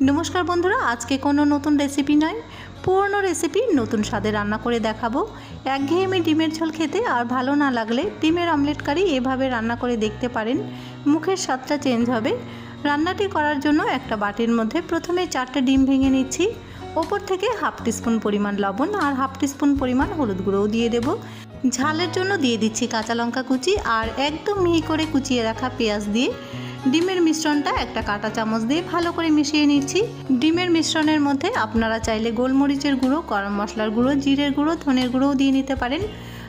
নমস্কার বন্ধুরা, আজকে কোনো নতুন রেসিপি নয়। পুরনো রেসিপি নতুন স্বাদে রান্না করে দেখাবো। একঘেয়েমি ডিমের ঝোল খেতে আর ভালো না লাগলে ডিমের অমলেট কারি এভাবে রান্না করে দেখতে পারেন। মুখের স্বাদটা চেঞ্জ হবে। রান্নাটি করার জন্য একটা বাটির মধ্যে প্রথমে চারটে ডিম ভেঙে নিচ্ছি। ওপর থেকে হাফ টিস্পুন পরিমাণ লবণ আর হাফ টিস্পুন পরিমাণ হলুদ গুঁড়োও দিয়ে দেবো। ঝালের জন্য দিয়ে দিচ্ছি কাঁচা লঙ্কা কুচি আর একদম মিহি করে কুচিয়ে রাখা পেঁয়াজ দিয়ে। ডিমের মিশ্রণটা একটা কাঁটা চামচ দিয়ে ভালো করে মিশিয়ে নিচ্ছি। ডিমের মিশ্রণের মধ্যে আপনারা চাইলে গোলমরিচের গুঁড়ো, গরম মশলার গুঁড়ো, জিরের গুঁড়ো, ধনের গুঁড়োও দিয়ে নিতে পারেন।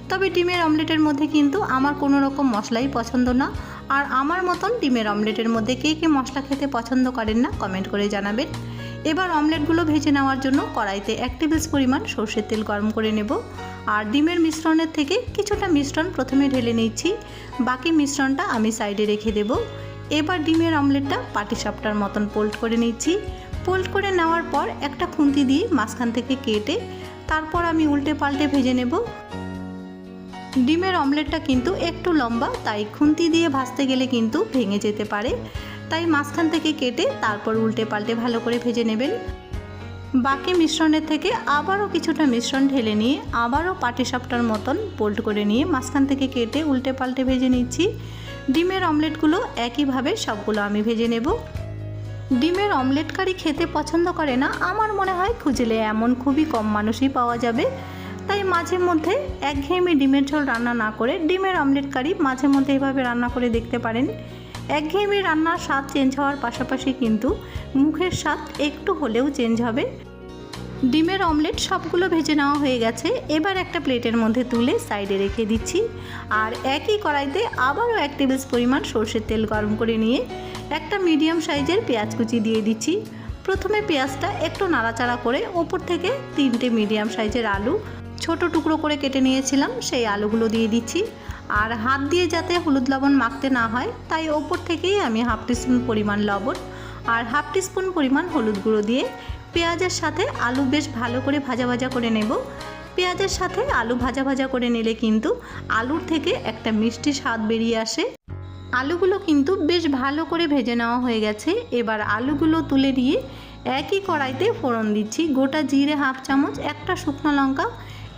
তবে ডিমের অমলেটের মধ্যে কিন্তু আমার কোনো রকম মশলাই পছন্দ না। আর আমার মতন ডিমের অমলেটের মধ্যে কে কে মশলা খেতে পছন্দ করেন না, কমেন্ট করে জানাবেন। এবার অমলেটগুলো ভেজে নেওয়ার জন্য কড়াইতে এক টেবিল পরিমাণ সর্ষের তেল গরম করে নেব। আর ডিমের মিশ্রণের থেকে কিছুটা মিশ্রণ প্রথমে ঢেলে নিচ্ছি। বাকি মিশ্রণটা আমি সাইডে রেখে দেবো। এবার ডিমের অমলেটটা পাটিসাপটার মতন পোল্ট করে নিচ্ছি। পোল্ট করে নেওয়ার পর একটা খুন্তি দিয়ে মাঝখান থেকে কেটে তারপর আমি উল্টে পাল্টে ভেজে নেব। ডিমের অমলেটটা কিন্তু একটু লম্বা, তাই খুন্তি দিয়ে ভাজতে গেলে কিন্তু ভেঙে যেতে পারে। তাই মাঝখান থেকে কেটে তারপর উল্টে পাল্টে ভালো করে ভেজে নেবেন। বাকি মিশ্রণের থেকে আবারও কিছুটা মিশ্রণ ঢেলে নিয়ে আবারও পাটিসাপটার মতন পোল্ট করে নিয়ে মাঝখান থেকে কেটে উল্টে পাল্টে ভেজে নিচ্ছি। ডিমের অমলেটগুলো একইভাবে সবগুলো আমি ভেজে নেব। ডিমের অমলেট কারি খেতে পছন্দ করে না, আমার মনে হয় খুঁজলে এমন খুবই কম মানুষই পাওয়া যাবে। তাই মাঝে মধ্যে একঘেয়েমি ডিমের ঝোল রান্না না করে ডিমের অমলেট কারি মাঝে মধ্যে এভাবে রান্না করে দেখতে পারেন। একঘেয়েমি রান্নার স্বাদ চেঞ্জ হওয়ার পাশাপাশি কিন্তু মুখের স্বাদ একটু হলেও চেঞ্জ হবে। ডিমের অমলেট সবগুলো ভেজে নেওয়া হয়ে গেছে। এবার একটা প্লেটের মধ্যে তুলে সাইডে রেখে দিচ্ছি। আর একই কড়াইতে আবারও এক টেবিল পরিমাণ সর্ষের তেল গরম করে নিয়ে একটা মিডিয়াম সাইজের পেঁয়াজ কুচি দিয়ে দিচ্ছি। প্রথমে পেঁয়াজটা একটু নাড়াচাড়া করে ওপর থেকে তিনটে মিডিয়াম সাইজের আলু ছোট টুকরো করে কেটে নিয়েছিলাম, সেই আলুগুলো দিয়ে দিচ্ছি। আর হাত দিয়ে যাতে হলুদ লবণ মাখতে না হয়, তাই ওপর থেকেই আমি হাফ টিস্পুন পরিমাণ লবণ আর হাফ টিস্পুন পরিমাণ হলুদ গুঁড়ো দিয়ে পেঁয়াজের সাথে আলু বেশ ভালো করে ভাজা ভাজা করে নেব। পেঁয়াজের সাথে আলু ভাজা ভাজা করে নিলে কিন্তু আলুর থেকে একটা মিষ্টি স্বাদ বেরিয়ে আসে। আলুগুলো কিন্তু বেশ ভালো করে ভেজে নেওয়া হয়ে গেছে। এবার আলুগুলো তুলে দিয়ে একই কড়াইতে ফোড়ন দিচ্ছি। গোটা জিরে হাফ চামচ, একটা শুকনো লঙ্কা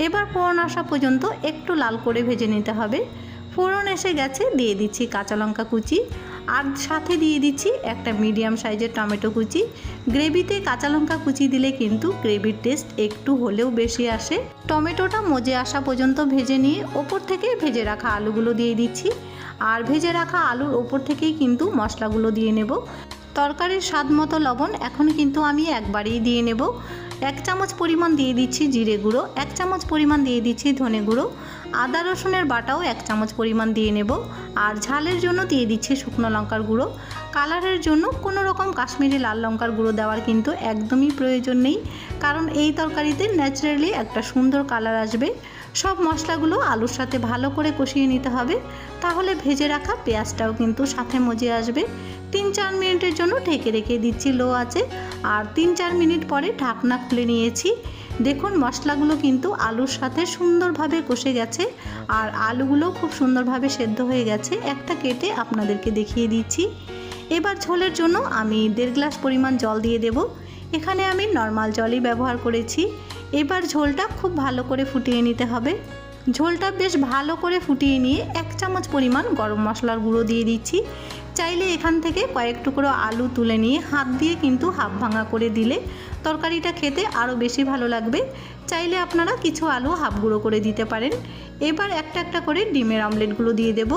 এবার ফোড়ন আসা পর্যন্ত একটু লাল করে ভেজে নিতে হবে। ফোড়ন এসে গেছে, দিয়ে দিচ্ছি কাঁচা লঙ্কা কুচি। আর সাথে দিয়ে দিচ্ছি একটা মিডিয়াম সাইজের টমেটো কুচি। গ্রেভিতে কাঁচা লঙ্কা কুচি দিলে কিন্তু গ্রেভির টেস্ট একটু হলেও বেশি আসে। টমেটোটা মজে আসা পর্যন্ত ভেজে নিয়ে ওপর থেকে ভেজে রাখা আলুগুলো দিয়ে দিচ্ছি। আর ভেজে রাখা আলুর ওপর থেকেই কিন্তু মশলাগুলো দিয়ে নেব। তরকারির স্বাদ মতো লবণ এখন কিন্তু আমি একবারেই দিয়ে নেব। এক চামচ পরিমাণ দিয়ে দিচ্ছি জিরে গুঁড়ো এক চামচ পরিমাণ দিয়ে দিচ্ছি ধনে গুঁড়ো আদা রসুনের বাটাও এক চামচ পরিমাণ দিয়ে নেব। আর ঝালের জন্য দিয়ে দিচ্ছি শুকনো লঙ্কার গুঁড়ো। কালারের জন্য কোনো রকম কাশ্মীরি লাল লঙ্কার গুঁড়ো দেওয়ার কিন্তু একদমই প্রয়োজন নেই। কারণ এই তরকারিতে ন্যাচারালি একটা সুন্দর কালার আসবে। সব মশলাগুলো আলুর সাথে ভালো করে কষিয়ে নিতে হবে। তাহলে ভেজে রাখা পেঁয়াজটাও কিন্তু সাথে মজে আসবে। তিন চার মিনিটের জন্য ঢেকে রেখে দিচ্ছি লো আছে আর তিন চার মিনিট পরে ঢাকনা খুলে নিয়েছি। দেখুন, মশলাগুলো কিন্তু আলুর সাথে সুন্দরভাবে কষে গেছে আর আলুগুলো খুব সুন্দরভাবে সেদ্ধ হয়ে গেছে। একটা কেটে আপনাদেরকে দেখিয়ে দিচ্ছি। এবার ঝোলের জন্য আমি দেড় গ্লাস পরিমাণ জল দিয়ে দেব। এখানে আমি নর্মাল জলই ব্যবহার করেছি। এবার ঝোলটা খুব ভালো করে ফুটিয়ে নিতে হবে। ঝোলটা বেশ ভালো করে ফুটিয়ে নিয়ে এক চামচ পরিমাণ গরম মশলার গুঁড়ো দিয়ে দিচ্ছি। চাইলে এখান থেকে কয়েক টুকরো আলু তুলে নিয়ে হাত দিয়ে কিন্তু হাফ ভাঙা করে দিলে তরকারিটা খেতে আরও বেশি ভালো লাগবে। চাইলে আপনারা কিছু আলু হাফ গুঁড়ো করে দিতে পারেন। এবার একটা একটা করে ডিমের অমলেটগুলো দিয়ে দেব।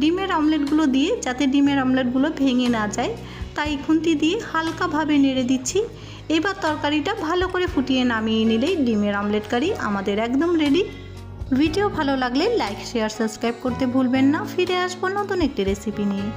ডিমের অমলেটগুলো দিয়ে যাতে ডিমের অমলেটগুলো ভেঙে না যায়, তাই খুন্তি দিয়ে হালকাভাবে নেড়ে দিচ্ছি। এবার তরকারিটা ভালো করে ফুটিয়ে নামিয়ে নিলেই ডিমের অমলেট কারি আমাদের একদম রেডি। ভিডিও ভালো লাগলে লাইক, শেয়ার, সাবস্ক্রাইব করতে ভুলবেন না। ফিরে আসব নতুন একটি রেসিপি নিয়ে।